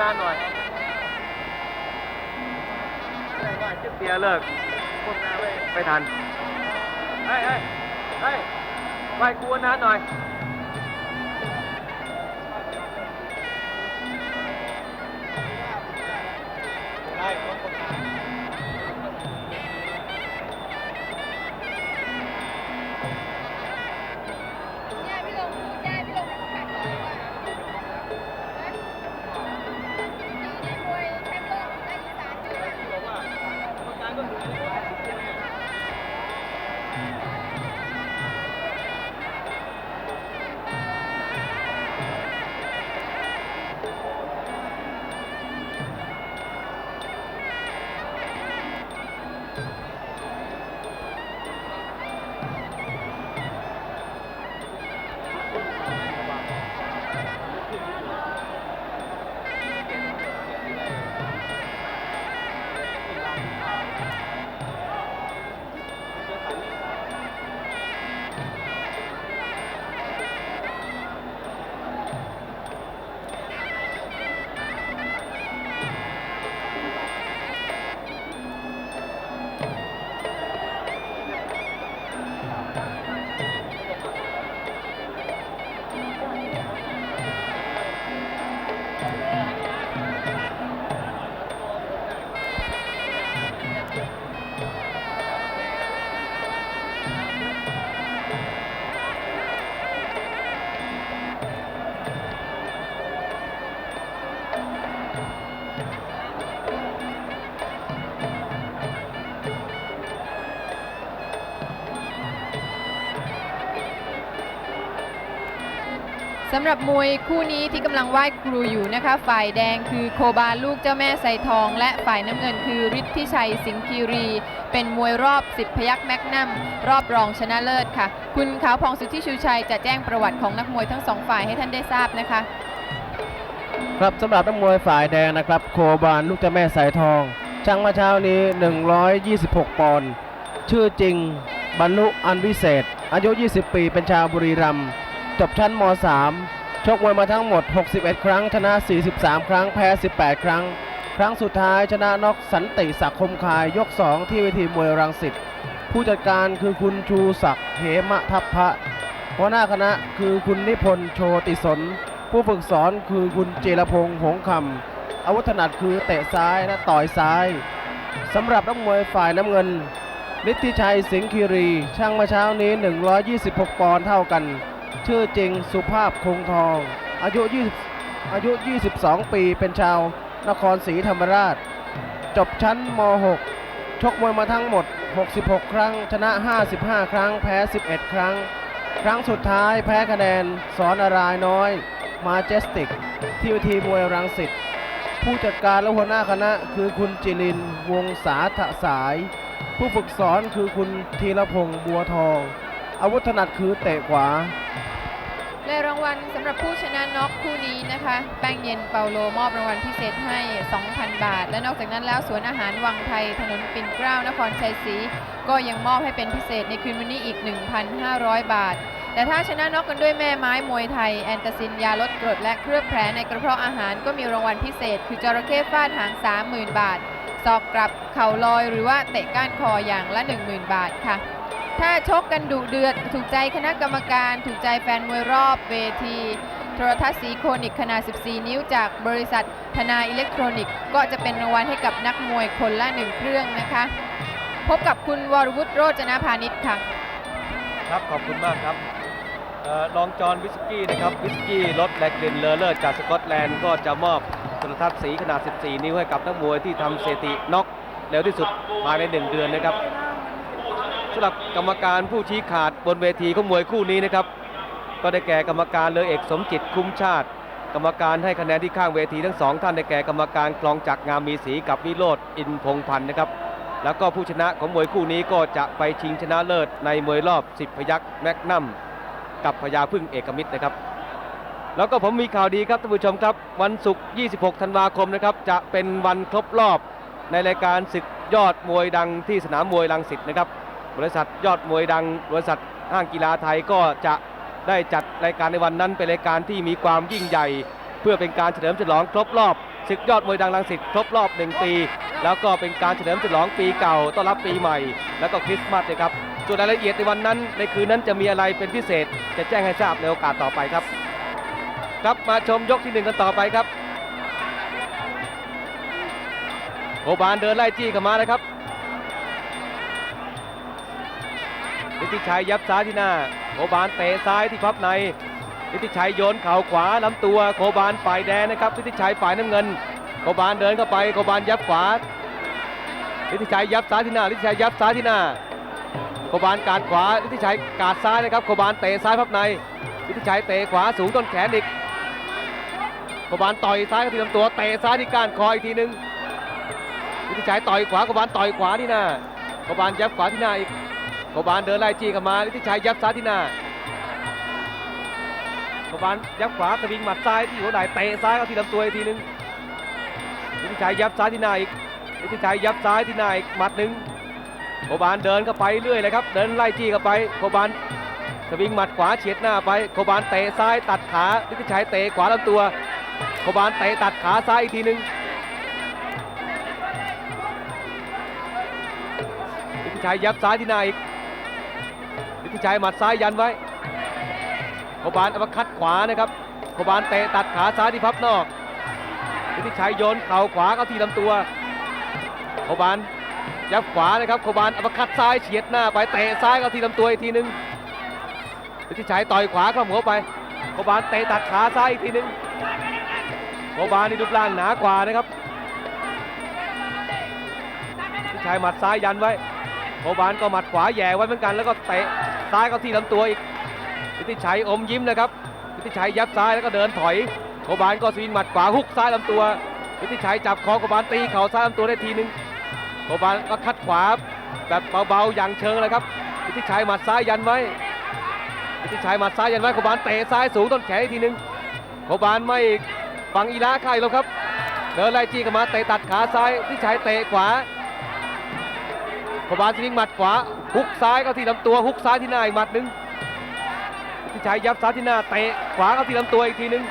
นานหน่อยจะเสียเลิกคนหน้าไม่ไม่ทัน เฮ้ยเฮ้ยเฮ้ยไหวกูนานหน่อยำหรับมวยคู่นี้ที่กำลังไหว้ครูอยู่นะคะ ฝ่ายแดงคือโคบาลูกเจ้าแม่ไซทอง และฝ่ายน้ำเงินคือฤทธิชัยสิงคีรี เป็นมวยรอบ 10 พยักแมกนัมรอบรองชนะเลิศค่ะ คุณขาวพองสุทธิชูชัยจะแจ้งประวัติของนักมวยทั้งสองฝ่ายให้ท่านได้ทราบนะคะ ครับสำหรับนักมวยฝ่ายแดงนะครับ โคบานลูกเจ้าแม่สายทองช่างมาเช้านี้ 126 ปอนด์ชื่อจริงบรรลุอันวิเศษ อายุ 20 ปีเป็นชาวบุรีรัมย์ จบชั้นม .3 ชกมวยมาทั้งหมด 61 ครั้ง ชนะ 43 ครั้ง แพ้ 18 ครั้ง ครั้งสุดท้ายชนะนอกสันติศักคมคายยก 2 ที่เวทีมวยรังสิต ผู้จัดการคือคุณชูศักดิ์เหมะทัพพะหัวหน้าคณะคือคุณนิพนธ์โชติสน ผู้ฝึกสอนคือคุณเจรพงษ์หงคำอาวุธถนัดคือเตะซ้ายและต่อยซ้ายสำหรับนักมวยฝ่ายน้ำเงินฤทธิชัยสิงห์คีรี ช่างมาเช้านี้ 126 ปอนด์เท่ากัน ชื่อจริงสุภาพคงทอง อายุ 20 อายุ 22 ปีเป็นชาวนครศรีธรรมราช จบชั้นม .6 ชกมวยมาทั้งหมด 66 ครั้ง ชนะ 55 ครั้ง แพ้ 11 ครั้ง ครั้งสุดท้ายแพ้คะแนนสอนอารายน้อย มาเจสติก ที่เวทีมวยรังสิตผู้จัดการและหัวหน้าคณะคือคุณจิรินวงศาถสาย ผู้ฝึกสอนคือคุณธีรพงษ์บัวทอง อาวุธถนัดคือเตะขวา และรางวัลสำหรับผู้ชนะน็อกคู่นี้นะคะ แป้งเย็นเปาโลมอบรางวัลพิเศษให้ 2,000 บาท และนอกจากนั้นแล้วสวนอาหารวังไทย ถนนปิ่นเกล้านครชัยศรีก็ยังมอบให้เป็นพิเศษในคืนวันนี้อีก 1,500 บาท แต่ถ้าชนะน็อกกันด้วยแม่ไม้มวยไทย แอนตาซินยาลดกรดและเคลือบแผลในกระเพาะอาหารก็มีรางวัลพิเศษ คือจระเข้ฟาดหาง 30,000 บาท สอกกลับเข่าลอยหรือว่าเตะก้านคออย่างละ 10,000 บาทค่ะ ถ้าชกกันดุเดือด ถูกใจคณะกรรมการ ถูกใจแฟนมวยรอบเวทีโทรทัศน์สีโคนิกขนาด 14 นิ้วจากบริษัทธนาอิเล็กทรอนิกส์ก็จะเป็นรางวัลให้กับนักมวยคนละหนึ่งเครื่องนะคะ พบกับคุณวรวุฒิโรจนพาณิชย์ค่ะ ครับขอบคุณมากครับเอ่อลองจอนวิสกี้นะครับวิสกี้รถแลกเดนเลอร์เลอร์จากสกอตแลนด์ก็จะมอบโทรทัศน์สีขนาด 14 นิ้วให้กับนักมวยที่ทำสถิติน็อกเร็วที่สุดภายใน 1 เดือนนะครับ สำหรับกรรมการผู้ชี้ขาดบนเวทีของมวยคู่นี้นะครับ ก็ได้แก่กรรมการเลอเอกสมจิตคุ้มชาติ กรรมการให้คะแนนที่ข้างเวทีทั้งสองท่านได้แก่กรรมการคลองจักรงามมีศรีกับวิโรธอินพงพันธ์นะครับ แล้วก็ผู้ชนะของมวยคู่นี้ก็จะไปชิงชนะเลิศในมวยรอบ10พยักแมกนัมกับพญาพึ่งเอกมิตรนะครับแล้วก็ผมมีข่าวดีครับท่านผู้ชมครับ วันศุกร์ 26 ธันวาคมนะครับจะเป็นวันครบรอบในรายการศึกยอดมวยดังที่สนามมวยรังสิตนะครับ บริษัทยอดมวยดัง บริษัทห้างกีฬาไทยก็จะได้จัดรายการในวันนั้นเป็นรายการที่มีความยิ่งใหญ่ เพื่อเป็นการเฉลิมฉลองครบรอบศึกยอดมวยดังลังสิตครบรอบ1ปี แล้วก็เป็นการเฉลิมฉลองปีเก่าต้อนรับปีใหม่ แล้วก็คริสต์มาสนะครับส่วนรายละเอียดในวันนั้น ในคืนนั้นจะมีอะไรเป็นพิเศษ จะแจ้งให้ทราบในโอกาสต่อไปครับ ครับมาชมยกที่หนึ่งกันต่อไปครับโอบานเดินไล่จี้เข้ามานะครับ นิติชัยยับซ้ายที่หน้าโอบานเตะซ้ายที่พับในนิติชัยโยนเข่าขวาลำตัว โคบานฝ่ายแดงนะครับนิติชัยฝ่ายน้ำเงิน โคบานเดินเข้าไป โคบานยับขวานิติชัยยับซ้ายที่หน้านิติชัยยับซ้ายที่หน้า โคบานกาดขวานิติชัยกาดซ้ายนะครับ โคบานเตะซ้ายพับในนิติชัยเตะขวาสูงต้นแขนอีก โคบานต่อยซ้ายเข้าที่ลำตัวเตะซ้ายที่ก้านคออีกทีหนึงนิติชัยต่อยขวา โคบานต่อยขวาที่หน้า โคบานยับขวาที่หน้าอีก โคบานเดินไล่จี้เข้ามานิติชัยยับซ้ายที่หน้ากบาลยับขวาสวิงหมัดซ้ายที่หัวไหล่เตะซ้ายเข้าที่ลำตัวอีกทีนึงนิติชัยยับซ้ายที่หน้าอีกนิติชัยยับซ้ายที่หน้าอีกหมัดหนึ่งโคบานเดินเข้าไปเรื่อยเลยครับ เดินไล่จี้เข้าไปโคบานสวิงหมัดขวาเฉียดหน้าไปโคบานเตะซ้ายตัดขานิติชัยเตะขวาลำตัวโคบานเตะตัดขาซ้ายอีกทีนึงนิติชัยยับซ้ายที่หน้าอีก นิติชัยหมัดซ้ายยันไว้โคบานอัปคัดขวานะครับโคบานเตะตัดขาซ้ายที่พับนอกนิติชัยโยนเข่าขวาเข้าที่ลำตัวโคบานยับขวานะครับโคบานอัปคัดซ้ายเฉียดหน้าไปเตะซ้ายเข้าที่ลำตัวอีกทีนึงนิติชัยต่อยขวาเข้าหัวไปโคบานเตะตัดขาซ้ายอีกทีนึงโคบานนี่รูปร่างหนากว่านะครับนิติชัยหมัดซ้ายยันไว้ โคบานก็หมัดขวาแย่ไว้เหมือนกันแล้วก็เตะซ้ายเข้าที่ลำตัวอีกนิติชัยอมยิ้มนะครับนิติชัยยับซ้ายแล้วก็เดินถอยโคบานก็สวิงหมัดขวาฮุกซ้ายลำตัวนิติชัยจับคอโคบานตีเข่าซ้ายลำตัวได้ทีนึงโคบานก็คัดขวาแบบเบาๆอย่างเชิงเลยครับนิติชัยหมัดซ้ายยันไว้นิติชัยหมัดซ้ายยันไว้โคบานเตะซ้ายสูงต้นแขนอีกทีนึงโคบานไม่ฟังอีลาใครหรอกครับเดินไล่จี้เข้ามาเตะตัดขาซ้ายนิติชัยเตะขวา โคบานสวิงหมัดขวาฮุกซ้ายเข้าที่ลำตัวฮุกซ้ายที่หน้าอีกหมัดหนึ่งพิชัยยับซ้ายที่หน้าเตะขวาเข้าที่ลำตัวอีกทีหนึ่ง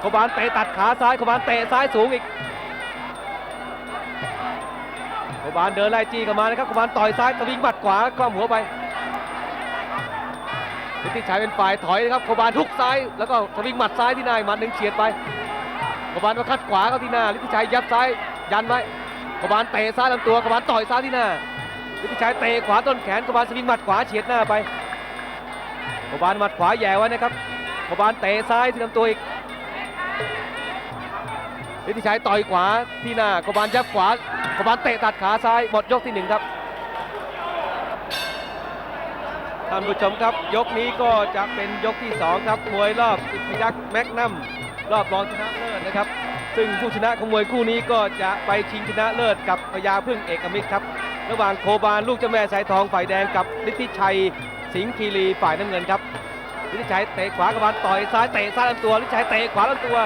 โคบานเตะตัดขาซ้ายโคบานเตะซ้ายสูงอีกโคบานเดินไล่จี้เข้ามานะครับโคบานต่อยซ้ายตะวิงบัดขวาคล่อมหัวไปพิทิชัยเป็นฝ่ายถอยนะครับโคบานทุกซ้ายแล้วก็ตวิงหมัดซ้ายที่หน้าอีกหมัดหนึ่งเฉียดไปโคบานมาคัดขวาเข้าที่หน้าลิทธิชัยยับซ้ายยันไว้โคบานเตะซ้ายลำตัวโคบานต่อยซ้ายที่หน้า ลิทธิชัยเตะขวาต้นแขนโคบานสวิงหมัดขวาเฉียดหน้าไปโคบานหมัดขวาแย่ไว้นะครับโคบานเตะซ้ายที่ลำตัวอีกฤทธิชัยต่อยขวาที่หน้าโคบานยับขวาโคบานเตะตัดขาซ้ายหมดยกที่หนึ่งครับท่านผู้ชมครับ ยกนี้ก็จะเป็นยกที่สองครับมวยรอบสิบพยักษ์แมกนัมรอบรองชนะเลิศนะครับ ซึ่งผู้ชนะของมวยคู่นี้ก็จะไปชิงชนะเลิศกับพญาพึ่งเอกมิตรครับ ระหว่างโคบานลูกเจ้าแม่สายทองฝ่ายแดงกับฤทธิชัยสิงห์คีรีฝ่ายน้ำเงินครับฤทธิชัยเตะขวากระบาลต่อยซ้ายเตะซ้ายลำตัวฤทธิชัยเตะขวาลำตัว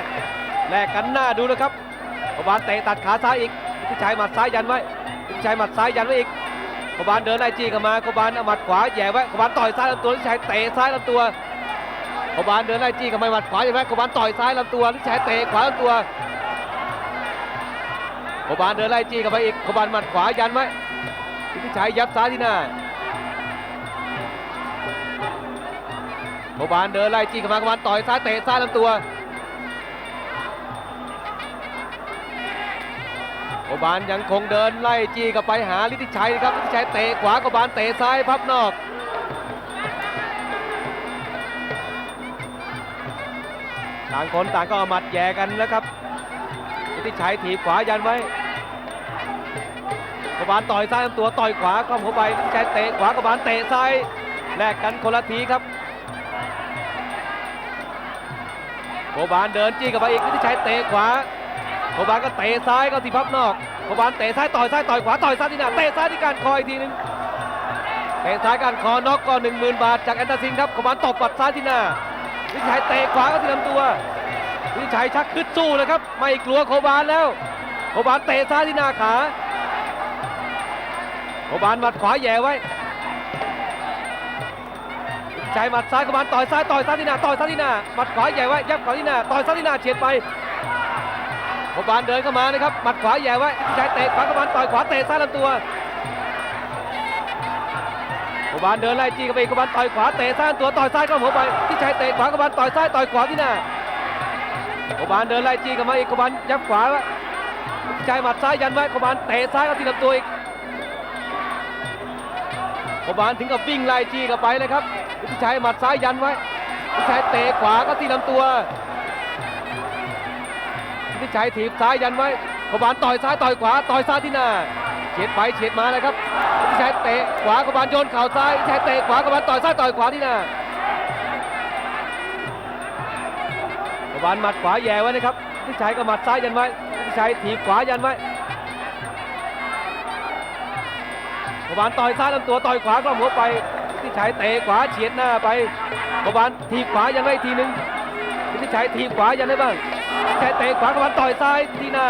แลกกันหน้าดูนะครับกระบาลเตะตัดขาซ้ายอีกฤทธิชัยหมัดซ้ายยันไว้ฤทธิชัยหมัดซ้ายยันไว้อีกกระบาลเดินไล่จี้เข้ามากระบาลเอาหมัดขวาแย่ไว้กระบาลต่อยซ้ายลำตัวฤทธิชัยเตะซ้ายลำตัวกระบาลเดินไล่จี้เข้ามาหมัดขวาแหย่ไว้กระบาลต่อยซ้ายลำตัวฤทธิชัยเตะขวาลำตัวกระบาลเดินไล่จี้เข้าไปอีกกระบาลหมัดขวายันไว้ ฤทธิชัยยับซ้ายที่หน้าโบบานเดินไล่จี้เข้ามากบานต่อยซ้ายเตะซ้ายลำตัวโบบานยังคงเดินไล่จี้กับไปหาฤทธิชัยครับฤทธิชัยเตะขวากบานเตะซ้ายพับนอกต่างคนต่างก็เอาหมัดแย่กันนะครับฤทธิชัยถีบขวายันไว้ กบานต่อยซ้ายลำตัวต่อยขวาคล่อมเข้าไปฤทธิชัยเตะขวากบานเตะซ้ายแลกกันคนละทีครับโคบานเดินจี้กับไปอีกนิชัยเตะขวาโคบานก็เตะซ้ายก็ที่พับนอกโคบานเตะซ้ายต่อยซ้ายต่อยขวาต่อยซ้ายที่หน้าเตะซ้ายที่การคออีกทีนึงเตะซ้ายการคอน็อกก็หนึ่งหมื่นบาทจากแอนตาซินครับโคบานตบปัดซ้ายที่หน้านิชัยเตะขวาก็ที่ลำตัวนิชัยชักขึ้นสู้เลยครับ ไม่กลัวโคบานแล้วโคบานเตะซ้ายที่หน้าขา โคบานหมัดขวาแย่ไว้ ใจหมัดซ้ายกบาลต่อยซ้ายต่อยซ้ายที่หน้าต่อยซ้ายที่หน้าหมัดขวาใหญ่ไว้ยับขวาที่หน้าต่อยซ้ายที่หน้าเฉียดไปโอบานเดินเข้ามานะครับหมัดขวาแย่ไว้อิทธิชัยเตะขวาโอบานต่อยขวาเตะซ้ายลำตัวโอบานเดินไล่จี้เข้าไปอีกบานต่อยขวาเตะซ้ายลำตัวต่อยซ้ายเข้าหัวไปทธิชัยเตะขวาโอบานต่อยซ้ายต่อยขวาที่หน้าโอบานเดินไล่จี้เข้ามาอีกโอบานยับขวาไว้อิทธิชัยหมัดซ้ายยันไว้โอบานเตะซ้ายเข้าที่ลำตัวอีก โอบานถึงกับวิ่งไล่จี้เข้าไปเลยครับอิทชัยหมัดซ้ายยันไว้อิทชัยเตะขวาเขาที่ลำตัวพิชัยถีบซ้ายยันไว้กบาลต่อยซ้ายต่อยขวาต่อยซ้ายที่หน้าเฉียดไปเฉียดมาเลยครับพิชัยเตะขวากบาลโยนเข่าซ้ายพิชัยเตะขวากบาลต่อยซ้ายต่อยขวาที่หน้ากบาลหมัดขวาแย่ไว้นะครับพิชัยก็หมัดซ้ายยันไว้พิชัยถีบขวายันไว้ บาลต่อยซ้ายลำตัวต่อยขวากล้องหัวไปพิชัยเตะขวาเฉียดหน้าไปบาลถีขวายันไว้ทีหนึงพิชัยถีขวายันได้บ้างพิชัยเตะขวากบาลต่อยซ้ายที่หน้า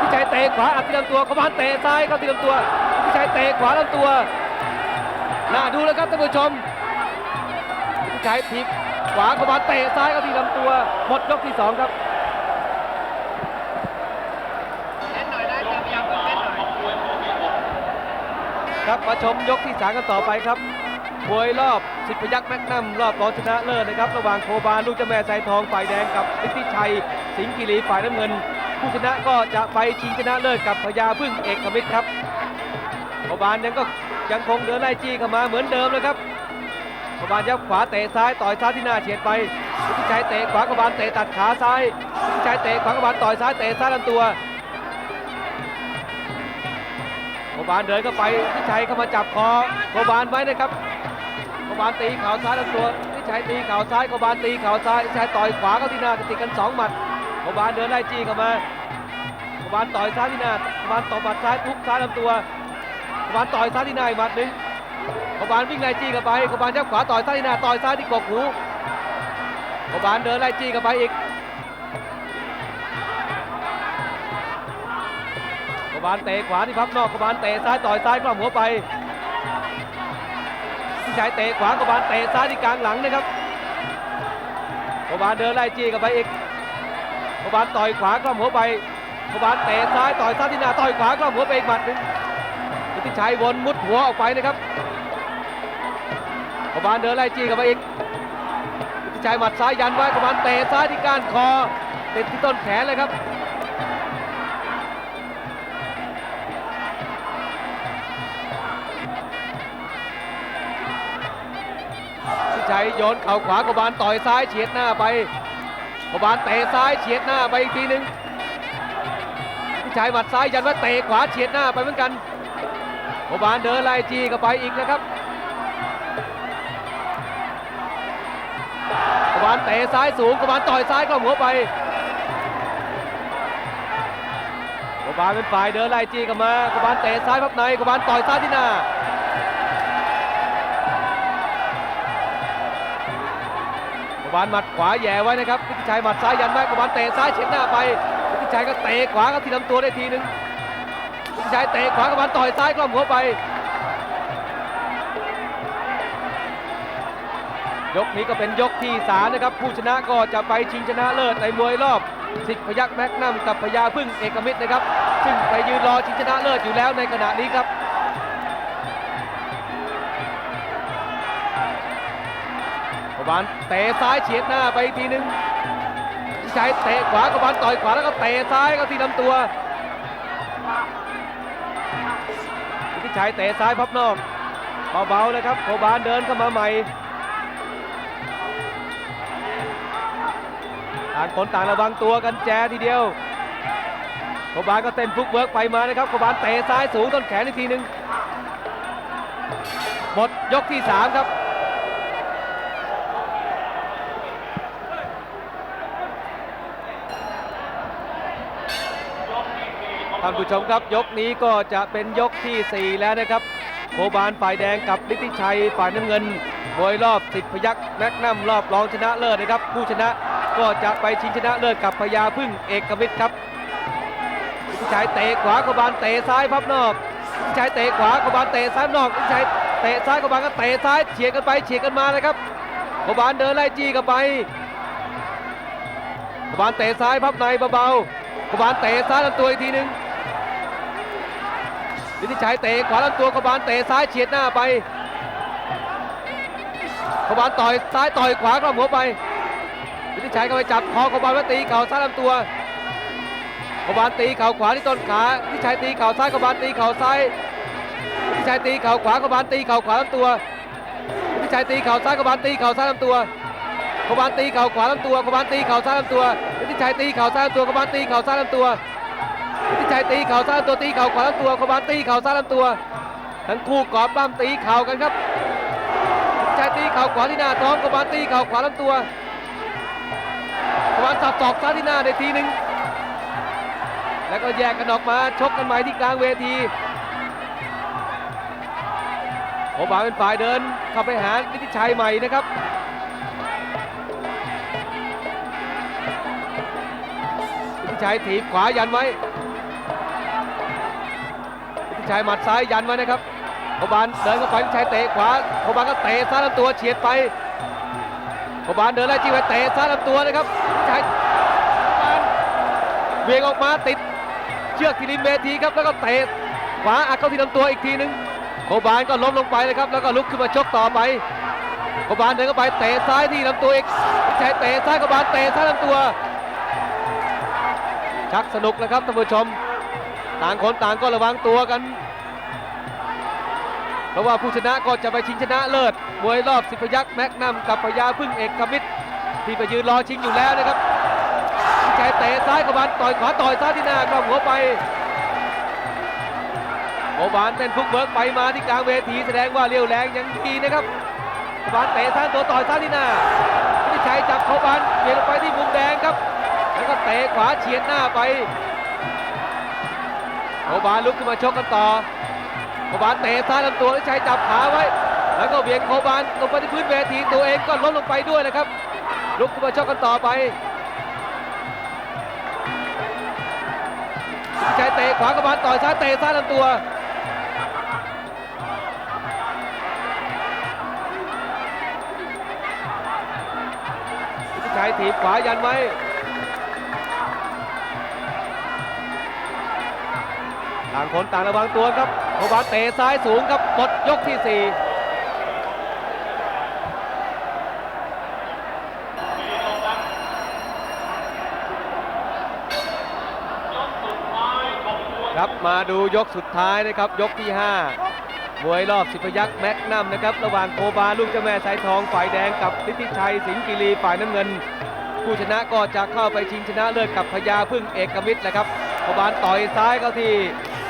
พิชัยเตะขวาอัดที่ลำตัวกบาลเตะซ้ายเข้าที่ลำตัวพิชัยเตะขวาลำตัวน่าดูแล้วครับท่านผู้ชมพิชัยถีขวากบาลเตะซ้ายเข้าที่ลำตัวหมดยกที่สองครับ ครับมาชมยกที่สามกันต่อไปครับมวยรอบสิบพยักษ์แมกนัมรอบรองชนะเลิศนะครับ ระหว่างโคบาลลูกเจ้าแม่สายทองฝ่ายแดงกับฤทธิชัย สิงห์กิรีฝ่ายน้ำเงิน ผู้ชนะก็จะไปชิงชนะเลิศกับพญาพึ่งเอกมิตรครับโคบาลยังก็ยังคงเดินไล่จี้เข้ามาเหมือนเดิมเลยครับโคบาลยับขวาเตะซ้ายต่อยซ้ายที่หน้าเฉียดไปฤทธิชัยเตะขวาโคบาลเตะตัดขาซ้ายฤทธิชัยเตะขวาโคบาลต่อยซ้ายเตะซ้ายลำตัว บานเดินเข้าไปพิชัยเข้ามาจับคอโคบานไว้นะครับโคบานตีเข่าซ้ายลำตัวพิชัยตีเข่าซ้ายโคบานตีเข่าซ้ายพิชัยต่อยขวาเข้าที่หน้าติดกันสองหมัดโคบานเดินไล่จี้เข้ามาโคบานต่อยซ้ายที่หน้าโคบานต่อยหมัดซ้ายทุบซ้ายลำตัวโคบานต่อยซ้ายที่หน้าอีกหมัดหนึ่งโคบานวิ่งไล่จี้เข้าไปโคบานยับขวาต่อยซ้ายที่หน้าต่อยซ้ายที่กกหูโคบานเดินไล่จี้เข้าไปอีก บาลเตะขวาที่พับนอกกบาลเตะซ้ายต่อยซ้ายกล้อมหัวไปพี่ชายเตะขวากบาลเตะซ้ายที่กลางหลังนะครับกบาลเดินไล่จี้กับไปอีกกบาลต่อยขวากล้อมหัวไปกบาลเตะซ้ายต่อยซ้ายที่หน้าต่อยขวากล้อมหัวไปอีกหมัดนึงพิทิชัยวนมุดหัวออกไปนะครับกบาลเดินไล่จี้กับไปอีกพิทิชัยหมัดซ้ายยันไว้กบาลเตะซ้ายที่ก้านคอติดที่ต้นแขนเลยครับ ชัยโยนเข่าขวากบาลต่อยซ้ายเฉียดหน้าไปกบาลเตะซ้ายเฉียดหน้าไปอีกทีหนึ่งพิชัยหมัดซ้ายยันว่าเตะขวาเฉียดหน้าไปเหมือนกันกบาลเดินไล่จีเข้าไปอีกนะครับกบาลเตะซ้ายสูงกบาลต่อยซ้ายเข้าหัวไปกบาลเป็นฝ่ายเดินไล่จีเข้ามากบาลเตะซ้ายพับในกบาลต่อยซ้ายที่หน้า บาลหมัดขวาแย่ไว้นะครับพิทิชัยหมัดซ้ายยันไว้กบาลเตะซ้ายเฉียดหน้าไปพิทิชัยก็เตะขวาเข้าที่ลำตัวได้ทีหนึงพิทิชัยเตะขวากบาลต่อยซ้ายกล้อมหัวไป ยกนี้ก็เป็นยกที่สามนะครับผู้ชนะก็จะไปชิงชนะเลิศในมวยรอบสิบพยักแม็กนัมกับพญาพึ่งเอกมิตรนะครับ ซึ่งไปยืนรอชิงชนะเลิศอยู่แล้วในขณะนี้ครับ บาลเตะซ้ายเฉียดหน้าไปอีกทีหนึงพิชัยเตะขวากบาลต่อยขวาแล้วก็เตะซ้ายเข้าที่ลำตัวพิชัยเตะซ้ายพับนอกเบาๆเลยครับโคบาลเดินเข้ามาใหม่ต่างคนต่างระวังตัวกันแจทีเดียวโคบาลก็เต้นฟุกเวิร์กไปมานะครับโคบาลเตะซ้ายสูงต้นแขนอีกทีหนึงหมดยกที่สามครับ ท่านผู้ชมครับยกนี้ก็จะเป็นยกที่ 4 แล้วนะครับโคบานฝ่ายแดงกับฤทธิชัยฝ่ายน้ำเงินมวยรอบสิบพยักแมกนัมรอบรองชนะเลิศนะครับ ผู้ชนะก็จะไปชิงชนะเลิศกับพญาพึ่งเอกมิตรครับฤทธิชัยเตะขวาโคบานเตะซ้ายพับนอกฤทธิชัยเตะขวาโคบานเตะซ้ายนอกฤทธิชัยเตะซ้ายโคบานก็เตะซ้ายเฉียดกันไปเฉียดกันมานะครับโคบานเดินไล่จี้กันไปโคบานเตะซ้ายพับในเบาๆกบาลเตะซ้ายลำตัวอีกทีหนึ่ง ฤทธิชัยเตะขวาลำตัวกบาลเตะซ้ายเฉียดหน้าไปกบาลต่อยซ้ายต่อยขวากลับหัวไปฤทธิชัยก็ไปจับคอกบาลแล้วตีเข่าซ้ายลำตัวกบาลตีเข่าขวาที่ต้นขาฤทธิชัยตีเข่าซ้ายกบาลตีเข่าซ้ายฤทธิชัยตีเข่าขวากบาลตีเข่าขวาลำตัวฤทธิชัยตีเข่าซ้ายกบาลตีเข่าซ้ายลำตัวกบาลตีเข่าขวาลำตัวกบาลตีเข่าซ้ายลำตัวฤทธิชัยตีเข่าซ้ายลำตัวกบาลตีเข่าซ้ายลำตัว ชัยตีเข่าซ้ายลำตัวตีเข่าขวาลำตัวกบาลตีเข่าซ้ายลำตัว ทั้งคู่กอดปั้มตีเข่ากันครับชัยตีเข่าขวาที่หน้าท้องกบาลตีเข่าขวาลำตัวกบาลสับศอกซ้ายที่หน้าในทีหนึ่งแล้วก็แยกกันออกมาชกกันใหม่ที่กลางเวทีโอบาเป็นฝ่ายเดินเข้าไปหาฤทธิชัยใหม่นะครับพิชัยถีบขวายันไว้ ชัยหมัดซ้ายยันไว้นะครับโคบานเดินเข้าไปพิชัยเตะขวาโคบานก็เตะซ้ายลำตัวเฉียดไปโคบานเดินไล่จี้ไปเตะซ้ายลำตัวนะครับพิชัยโคบานเวียงออกมาติดเชือกที่ริมเวทีครับแล้วก็เตะขวาอัดเข้าที่ลำตัวอีกทีนึงโคบานก็ล้มลงไปเลยครับแล้วก็ลุกขึ้นมาชกต่อไปโคบานเดินเข้าไปเตะซ้ายที่ลำตัวอีกพิชัยเตะซ้ายโคบานเตะซ้ายลำตัวชักสนุกแล้วครับท่านผู้ชม ต่างคนต่างก็ระวังตัวกัน เพราะว่าผู้ชนะก็จะไปชิงชนะเลิศมวยรอบสิบพยักษ์แม็กนัมกับพญาพึ่งเอกมิตรที่ไปยืนรอชิงอยู่แล้วนะครับพิชัยเตะซ้ายกบาลต่อยขวาต่อยซ้ายที่หน้ากล้องหัวไปโอบานเป็นฟุกเบิร์กไปมาที่กลางเวทีแสดงว่าเรี่ยวแรงยังดีนะครับกบาลเตะซ้ายตัวต่อยซ้ายที่หน้าพิชัยจับโอบานเปลี่ยนลงไปที่มุมแดงครับ แล้วก็เตะขวาเฉียดหน้าไป โอบาลุกขึ้นมาชกกันต่อโอบานเตะซ้ายลำตัวแล้วชัยจับขาไว้ แล้วก็เบี่ยงโอบานลงไปที่พื้นเวทีตัวเองก็ล้มลงไปด้วยนะครับ ลุกขึ้นมาชกกันต่อไปพิชัยเตะขวากบาลต่อยซ้ายเตะซ้ายลำตัวพิชัยถีบขวายันไว้ ต่างคนต่างระวังตัวครับโคบาเตะซ้ายสูงครับหมดยกที่4ครับมาดูยกสุดท้ายนะครับยกที่ 5 มวยรอบสิพยักษ์แม็กนัมนะครับระหว่างโคบาลูกเจ้าแม่สายทองฝ่ายแดงกับนิติชัยสิงห์กิรีฝ่ายน้ำเงิน ผู้ชนะก็จะเข้าไปชิงชนะเลิศกับพญาพึ่งเอกมิตรแหละครับกบาลต่อยซ้ายเข้าที่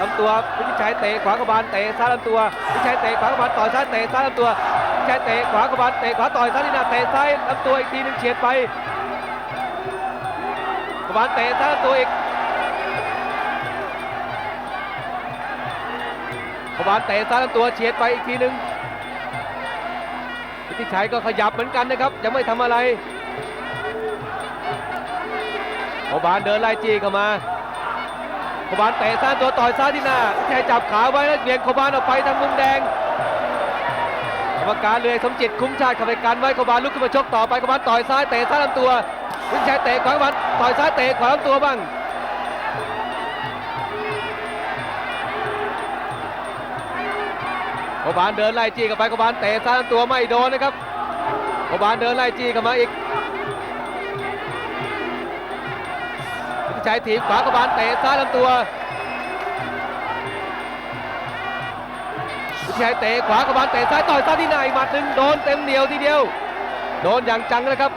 ลำตัวพิชิตชัยเตะขวากบาลเตะซ้ายลำตัวพิชิตชัยเตะขวากบาลต่อยซ้ายเตะซ้ายลำตัวพิชิตชัยเตะขวากบาลเตะขวาต่อยซ้ายที่หนาเตะซ้ายลำตัวอีกทีหนึ่งเฉียดไปกบาลเตะซ้ายลำตัวอีกกบาลเตะซ้ายลำตัวเฉียดไปอีกทีหนึ่งพิชิตชัยก็ขยับเหมือนกันนะครับยังไม่ทำอะไรโอบานเดินไล่จี้เข้ามา โคบานเตะซ้ายตัวต่อยซ้ายที่หน้าแค่จับขาไว้แล้วเบี่ยงโคบานออกไปทางมุมแดงกรรมการเลยสมจิตคุ้มชาติเข้าไปกันไว้โคบานลุกขึ้นมาชกต่อไปโคบานต่อยซ้ายเตะซ้ายลำตัววิชัยเตะขวาโคบานต่อยซ้ายเตะขวาลำตัวบ้างโคบานเดินไล่จี้เข้าไปโคบานเตะซ้ายลำตัวไม่โดนนะครับโคบานเดินไล่จี้เข้ามาอีก พิชัยถีบขวากระบาลเตะซ้ายลำตัวพิชัยเตะขวากระบาลเตะซ้ายต่อยซ้ายที่หน้าอีกหมัดหนึ่งโดนเต็มเหนียวทีเดียว โดนอย่างจังนะครับ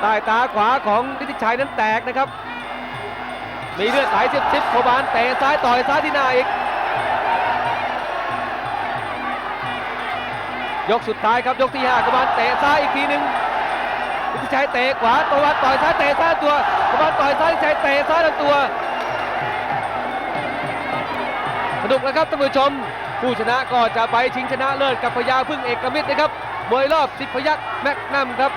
ใต้ตาขวาของนิติชัยนั้นแตกนะครับ มีเลือดไหลซิบซิบขบานเตะซ้ายต่อยซ้ายที่หน้าอีก ยกสุดท้ายครับยกที่ห้ากบาลเตะซ้ายอีกทีหนึ่ง พิชัยเตะขวาตัวต่อยซ้ายเตะซ้ายตัวกบาลต่อยซ้ายพิชัยเตะซ้ายลำตัวสนุกนะครับท่านผู้ชม ผู้ชนะก็จะไปชิงชนะเลิศกับพญาพึ่งเอกมิตรนะครับมวยรอบสิบพยักแม็กนัมครับ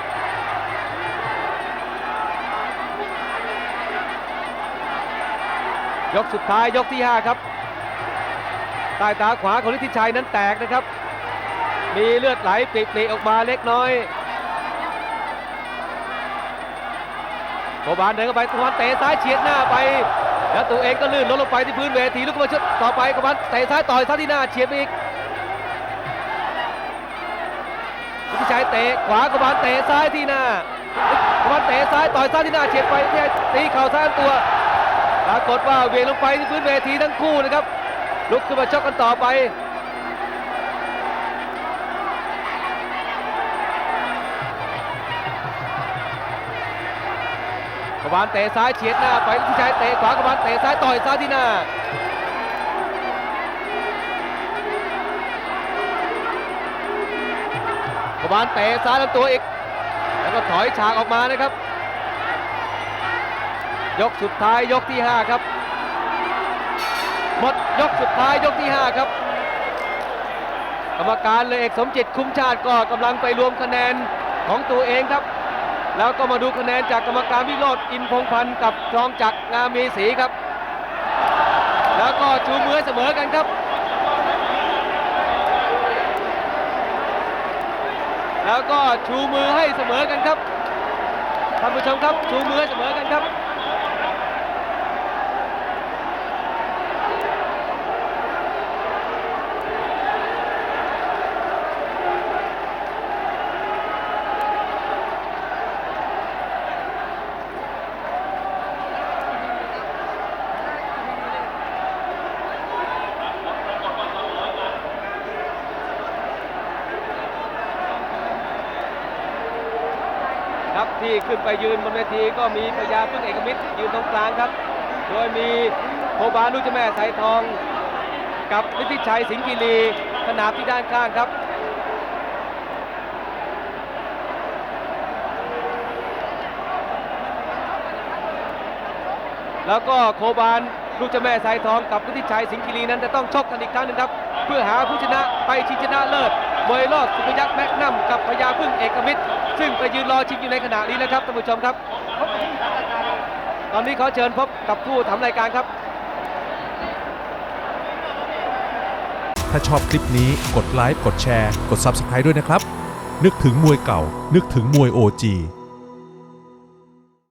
ยกสุดท้ายยกที่ 5 ครับใต้ตาขวาของฤทธิชัยนั้นแตกนะครับ มีเลือดไหลปริๆออกมาเล็กน้อย โกบานเดินเข้าไปโกบานเตะซ้ายเฉียดหน้าไป แล้วตัวเองก็ลื่นล้มลงไปที่พื้นเวทีลุกขึ้นมาชุดต่อไปโกบานเตะซ้ายต่อยซ้ายที่หน้าเฉียดไปอีกวุฒิชัยเตะขวาโกบานเตะซ้ายที่หน้าโกบานเตะซ้ายต่อยซ้ายที่หน้าเฉียดไปที่ตีเข่าซ้ายตัวปรากฏว่าเวียงลงไปที่พื้นเวทีทั้งคู่นะครับลุกขึ้นมาชกกันต่อไป บาลเตะซ้ายเฉียดหน้าไปที่ชายเตะขวากบาลเตะซ้ายต่อยซ้ายที่หน้ากบาลเตะซ้ายลำตัวอีก แล้วก็ถอยฉากออกมานะครับ ยกสุดท้ายยกที่ 5 ครับ หมดยกสุดท้ายยกที่ 5 ครับ กรรมการเลยเอกสมจิตคุ้มชาติก็กำลังไปรวมคะแนนของตัวเองครับ แล้วก็มาดูคะแนนจากกรรมการวิโรธอินพงพันธ์กับรองจักรงามมีศรีครับ แล้วก็ชูมือเสมอกันครับ แล้วก็ชูมือให้เสมอกันครับท่านผู้ชมครับชูมือเสมอกันครับที่ขึ้น ไปยืนบนเวทีก็มีพญาพึ่งเอกมิตรยืนตรงกลางครับ โดยมีโคบาลูกเจ้าแม่สายทอง กับนิติชัยสิงห์กิรีขนาบที่ด้านข้างครับแล้วก็โคบานลูกเจ้าแม่สายทองกับนิติชัยสิงห์กิรีนั้นจะต้องชกกันอีกครั้งหนึงครับ เพื่อหาผู้ชนะไปชิงชนะเลิศมวยรอบสุพยักษ์แมกนัมกับพญาพึ่งเอกมิตร ซึ่งไปยืนรอชิงอยู่ในขณะนี้นะครับท่านผู้ชมครับ ตอนนี้ขอเชิญพบกับผู้ทำรายการครับ ถ้าชอบคลิปนี้กดไลค์กดแชร์ กด Subscribe ด้วยนะครับ นึกถึงมวยเก่า นึกถึงมวย OG